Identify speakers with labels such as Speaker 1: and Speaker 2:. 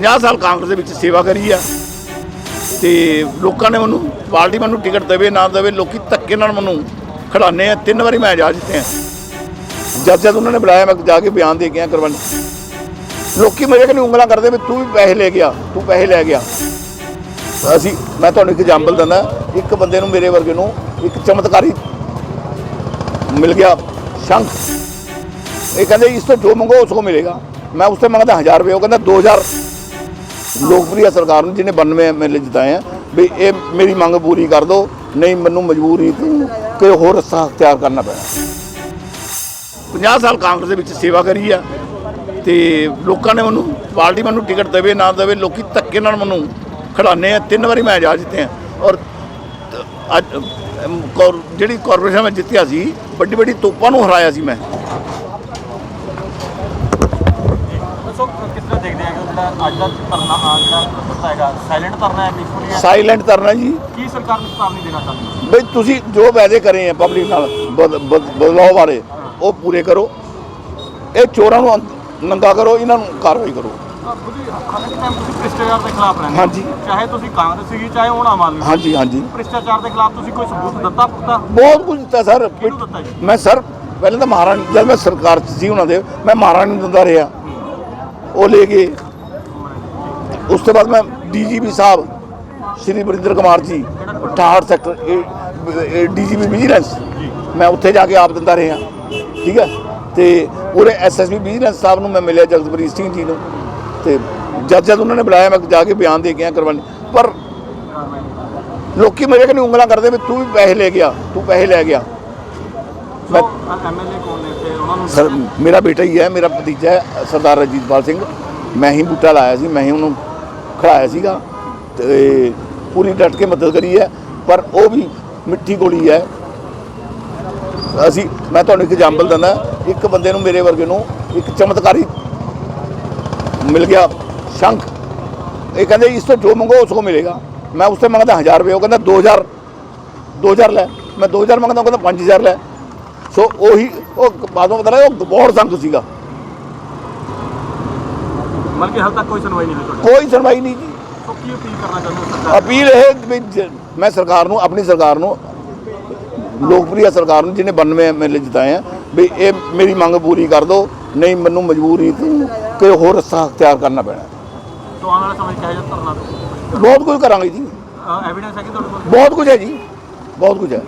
Speaker 1: 50 ਸਾਲ ਕਾਂਗਰਸ ਦੇ ਵਿੱਚ ਸੇਵਾ ਕਰੀ ਆ। ਤੇ ਲੋਕਾਂ ਨੇ ਮੈਨੂੰ, ਪਾਰਟੀ ਮੈਨੂੰ ਟਿਕਟ ਦੇਵੇ, ਨਾ ਦੇਵੇ, ਲੋਕੀ ਧੱਕੇ ਨਾਲ ਮੈਨੂੰ ਖੜਾਣੇ ਆ। ਤਿੰਨ ਵਾਰੀ ਮੈਂ ਜਾ ਜਿੱਤੇ ਆ। ਜਦ ਜਦ ਉਹਨਾਂ ਨੇ ਬੁਲਾਇਆ, ਮੈਂ ਜਾ ਕੇ ਬਿਆਨ ਦੇ ਕੇ ਆ ਕਰਵਨ ਲੋਕੀ ਮੇਰੇ ਕੋਲ ਉਂਗਲਾਂ ਕਰਦੇ ਵੀ ਤੂੰ ਵੀ ਪੈਸੇ ਲੈ ਗਿਆ ਤੂੰ ਪੈਸੇ ਲੈ ਗਿਆ ਅਸੀਂ, ਮੈਂ ਤੁਹਾਨੂੰ ਇੱਕ ਐਗਜ਼ਾਮਪਲ ਦਿੰਦਾ, ਇੱਕ ਬੰਦੇ ਨੂੰ ਮੇਰੇ ਵਰਗੇ ਨੂੰ ਇੱਕ ਚਮਤਕਾਰੀ ਮਿਲ ਗਿਆ, ਸ਼ੰਖ। ਇਹ ਕਹਿੰਦੇ, ਇਸ ਤੋਂ ਜੋ ਮੰਗੋ, ਉਸ ਕੋ ਮਿਲੇਗਾ। ਮੈਂ ਉਸ ਤੇ ਮੰਗਦਾ 1000 ਰੁਪਏ, ਉਹ ਕਹਿੰਦਾ 2000 ਲੋਕਪ੍ਰਿय ਸਰਕਾਰ ਨੂੰ ਜਿਹਨੇ 92 ਐਮਐਲਏ ਜਿਤਾਏ ਆ, ਵੀ ਇਹ ਮੇਰੀ ਮੰਗ ਪੂਰੀ ਕਰ ਦਿਓ ਨਹੀਂ ਮੈਨੂੰ ਮਜਬੂਰੀ ਤੋਂ ਕੋਈ ਹੋਰ ਰਸਤਾ ਅਖਤਿਆਰ ਕਰਨਾ ਪੈਣਾ 50 ਸਾਲ ਕਾਂਗਰਸ ਦੇ ਵਿੱਚ ਸੇਵਾ ਕਰੀ ਆ ਤੇ ਲੋਕਾਂ ਨੇ ਮੈਨੂੰ, ਪਾਰਟੀ ਮੈਨੂੰ ਟਿਕਟ ਦੇਵੇ, ਨਾ ਦੇਵੇ, ਲੋਕੀ ਧੱਕੇ ਨਾਲ ਮੈਨੂੰ ਖੜਾਣੇ ਆ। ਤਿੰਨ ਵਾਰੀ ਮੈਂ ਜਾ ਜਿੱਤੇ ਆ। ਔਰ ਅੱਜ ਜਿਹੜੀ ਕਾਰਪੋਰੇਸ਼ਨ ਮੈਂ ਜਿੱਤਿਆ ਸੀ ਵੱਡੀ ਵੱਡੀ ਤੋਪਾਂ ਨੂੰ ਹਰਾਇਆ ਸੀ ਮੈਂ।
Speaker 2: ਦੱਸੋ ਕਿਸ ਤਰ੍ਹਾਂ ਦੇਖਦੇ ਆ ਕਿ ਜਿਹੜਾ ਅੱਜ ਦਾ ਧਰਨਾ ਆ ਜਿਹੜਾ ਪ੍ਰਦਰਸ਼ਨ ਹੈਗਾ ਸਾਇਲੈਂਟ ਧਰਨਾ ਹੈ ਪੀਸਫੁਲੀ ਹੈ
Speaker 1: ਸਾਇਲੈਂਟ ਕਰਨਾ ਜੀ।
Speaker 2: ਕੀ ਸਰਕਾਰ ਨੂੰ ਚੇਤਾਵਨੀ ਦੇਣਾ ਚਾਹੁੰਦੀ
Speaker 1: ਬਈ ਤੁਸੀਂ ਜੋ ਵਾਅਦੇ ਕਰੇ ਆ ਪਬਲਿਕ ਨਾਲ ਬਦ- ਬਦ- ਬਦਲਾਅ ਬਾਰੇ ਉਹ ਪੂਰੇ ਕਰੋ। ਇਹ ਚੋਰਾਂ ਨੂੰ ਨੰਗਾ ਕਰੋ ਇਹਨਾਂ ਨੂੰ ਕਾਰਵਾਈ ਕਰੋ।
Speaker 2: ਤੁਸੀਂ ਹਰ ਇੱਕ ਟਾਈਮ ਤੁਸੀਂ ਭ੍ਰਿਸ਼ਟਾਚਾਰ ਦੇ ਖਿਲਾਫ ਰਹਿੰਦੇ ਹੋ।
Speaker 1: ਹਾਂਜੀ।
Speaker 2: ਚਾਹੇ ਤੁਸੀਂ ਕਾਂਗਰਸ ਸੀਗੀ ਚਾਹੇ ਹੁਣ ਆਮ ਆਦਮੀ
Speaker 1: ਹਾਂਜੀ ਹਾਂਜੀ।
Speaker 2: ਭ੍ਰਿਸ਼ਟਾਚਾਰ ਦੇ ਖਿਲਾਫ ਤੁਸੀਂ ਕੋਈ ਸਬੂਤ ਦਿੱਤਾ ਪੁੱਤਾ?
Speaker 1: ਬਹੁਤ ਕੁਝ ਦਿੱਤਾ ਸਰ। ਮੈਂ ਸਰ ਪਹਿਲਾਂ ਤਾਂ ਮਹਾਰਾਣੀ ਜਦ ਮੈਂ ਸਰਕਾਰ 'ਚ ਸੀ ਉਹਨਾਂ ਦੇ ਮੈਂ ਮਹਾਰਾਣੀ ਨੂੰ ਦਿੰਦਾ ਰਿਹਾ। ਉਹ ਲੈ ਗਏ ਉਸ ਤੋਂ ਬਾਅਦ ਮੈਂ ਡੀਜੀਪੀ ਸਾਹਿਬ, Shri Barinder Kumar ji 68 sector DGP vigilance, ਮੈਂ ਉੱਥੇ ਜਾ ਕੇ ਆਪ ਦਿੰਦਾ ਰਿਹਾ। ਠੀਕ ਹੈ? ਤੇ ਉਹਦੇ ਐਸਐਸਪੀ ਵਿਜੀਲੈਂਸ ਸਾਹਿਬ ਨੂੰ ਮੈਂ ਮਿਲਿਆ ਜਗਤਪ੍ਰੀਤ ਸਿੰਘ ਜੀ ਨੂੰ। ਤੇ ਜਦ ਜਦ ਉਹਨਾਂ ਨੇ ਬੁਲਾਇਆ, ਮੈਂ ਜਾ ਕੇ ਬਿਆਨ ਦੇ ਕੇ ਆ ਕਰਵਾਉਣ ਪਰ ਲੋਕੀ ਮੇਰੇ ਕੋਲ ਉਂਗਲਾਂ ਕਰਦੇ ਵੀ ਤੂੰ ਵੀ ਪੈਸੇ ਲੈ ਗਿਆ ਤੂੰ ਪੈਸੇ ਲੈ ਗਿਆ ਮੈਂ
Speaker 2: ਐਮਐਲਏ ਕੋਲ ਨੇ ਤੇ ਉਹਨਾਂ ਨੂੰ
Speaker 1: ਸਰ ਮੇਰਾ ਬੇਟਾ ਹੀ ਹੈ ਮੇਰਾ ਭਤੀਜਾ ਹੈ ਸਰਦਾਰ ਰਜੀਤਪਾਲ ਸਿੰਘ। ਮੈਂ ਹੀ ਬੂਟਾ ਲਾਇਆ ਸੀ ਮੈਂ ਹੀ ਉਹਨੂੰ ਖੜਾਇਆ ਸੀਗਾ ਤੇ ਪੂਰੀ ਡਟ ਕੇ ਮਦਦ ਕਰੀ ਹੈ ਪਰ ਉਹ ਵੀ ਮਿੱਠੀ ਗੋਲੀ ਹੈ। ਅਸੀਂ ਮੈਂ ਤੁਹਾਨੂੰ ਇੱਕ ਐਗਜ਼ਾਮਪਲ ਦਿੰਦਾ ਇੱਕ ਬੰਦੇ ਨੂੰ ਮੇਰੇ ਵਰਗੇ ਨੂੰ ਇੱਕ ਚਮਤਕਾਰੀ ਮਿਲ ਗਿਆ ਸ਼ੰਖ। ਇਹ ਕਹਿੰਦੇ ਇਸ ਤੋਂ ਜੋ ਮੰਗੋ ਉਸ ਕੋ ਮਿਲੇਗਾ। ਮੈਂ ਉਸ ਤੇ ਮੰਗਦਾ 1000 ਰੁਪਏ ਉਹ ਕਹਿੰਦਾ 2000 2000 ਲੈ। ਮੈਂ 2000 ਮੰਗਦਾ ਉਹ ਕਹਿੰਦਾ 5000 ਲੈ। ਸੋ ਉਹੀ ਉਹ ਬਾਦੋਂ ਪਤਾ ਲੱਗਾ ਉਹ ਬਹੁਤ ਸੰਗ। ਸੀਗਾ
Speaker 2: ਬਲਕਿ ਹਾਲ ਤੱਕ ਕੋਈ ਸੁਣਵਾਈ ਨਹੀਂ ਹੋਈ ਤੁਹਾਡੀ?
Speaker 1: ਕੋਈ ਸੁਣਵਾਈ ਨਹੀਂ ਜੀ।
Speaker 2: ਸੋ ਕੀ ਅਪੀਲ ਕਰਨਾ ਚਾਹੁੰਦੇ ਹੋ ਸਰਕਾਰ
Speaker 1: ਅਪੀਲ ਇਹ ਵੀ ਜ- ਮੈਂ ਸਰਕਾਰ ਨੂੰ ਆਪਣੀ ਸਰਕਾਰ ਨੂੰ ਲੋਕਪ੍ਰਿय ਸਰਕਾਰ ਨੂੰ ਜਿਹਨੇ 92 ਐਮਐਲਏ ਜਿਤਾਏ ਆ ਵੀ ਇਹ ਮੇਰੀ ਮੰਗ ਪੂਰੀ ਕਰ ਦਿਓ ਨਹੀਂ ਮੈਨੂੰ ਮਜਬੂਰੀ ਤੋਂ ਕੋਈ ਹੋਰ ਰਸਤਾ ਅਖਤਿਆਰ ਕਰਨਾ ਪੈਣਾ।
Speaker 2: ਤੋਂ ਆਉਣ ਵਾਲੇ ਸਮੇਂ 'ਚ ਕਿਹੋ ਜਿਹਾ ਧਰਨਾ
Speaker 1: ਬਹੁਤ ਕੁਝ ਕਰਾਂਗੇ ਜੀ।
Speaker 2: ਐਵੀਡੈਂਸ ਹੈ ਕਿ ਤੁਹਾਡੇ ਕੋਲ?
Speaker 1: ਬਹੁਤ ਕੁਝ ਹੈ ਜੀ। ਬਹੁਤ ਕੁਝ ਹੈ।